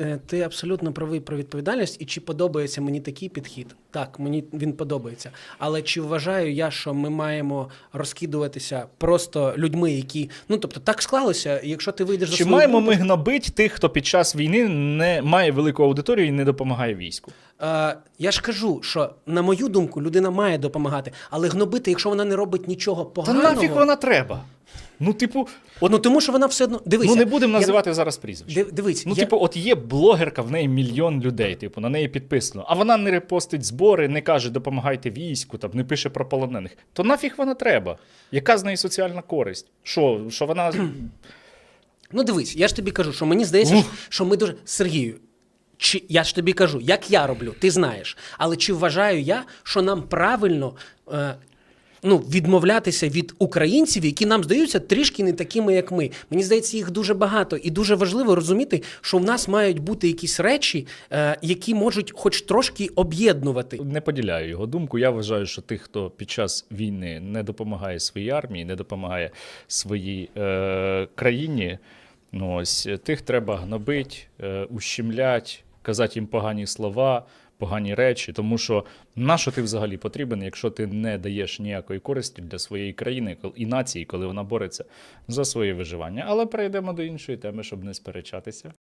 Е, Ти абсолютно правий про відповідальність, і чи подобається мені такий підхід? Так, мені він подобається. Але чи вважаю я, що ми маємо розкидуватися просто людьми, які ну тобто так склалося, якщо ти вийдеш за Чи свою маємо ми гнобить тих, хто під час війни не має велику аудиторію і не допомагає війську? Е, я ж кажу, що на мою думку, людина має допомагати, але гнобити, якщо вона не робить нічого Та поганого, нафіг вона треба? Ну, типу, от, ну тому що вона все одно дивися. ну не будемо я- називати зараз прізвище. Див- Дивись, Ну, я... типу, от є блогерка, в неї мільйон людей, типу, на неї підписано, а вона не репостить збори, не каже, допомагайте війську, там, не пише про полонених. То нафіг вона треба? Яка з неї соціальна користь? Що, що вона. Ну дивись, я ж тобі кажу, що мені здається, що, що ми дуже Сергію. Чи я ж тобі кажу, як я роблю, ти знаєш. Але чи вважаю я, що нам правильно е, ну, відмовлятися від українців, які нам здаються трішки не такими, як ми? Мені здається, їх дуже багато, і дуже важливо розуміти, що в нас мають бути якісь речі, е, які можуть хоч трошки об'єднувати. Не поділяю його думку. Я вважаю, що тих, хто під час війни не допомагає своїй армії, не допомагає своїй е, країні, ну ось тих треба гнобить, е, ущемлять, казати їм погані слова, погані речі. Тому що на що ти взагалі потрібен, якщо ти не даєш ніякої користі для своєї країни і нації, коли вона бореться за своє виживання. Але перейдемо до іншої теми, щоб не сперечатися.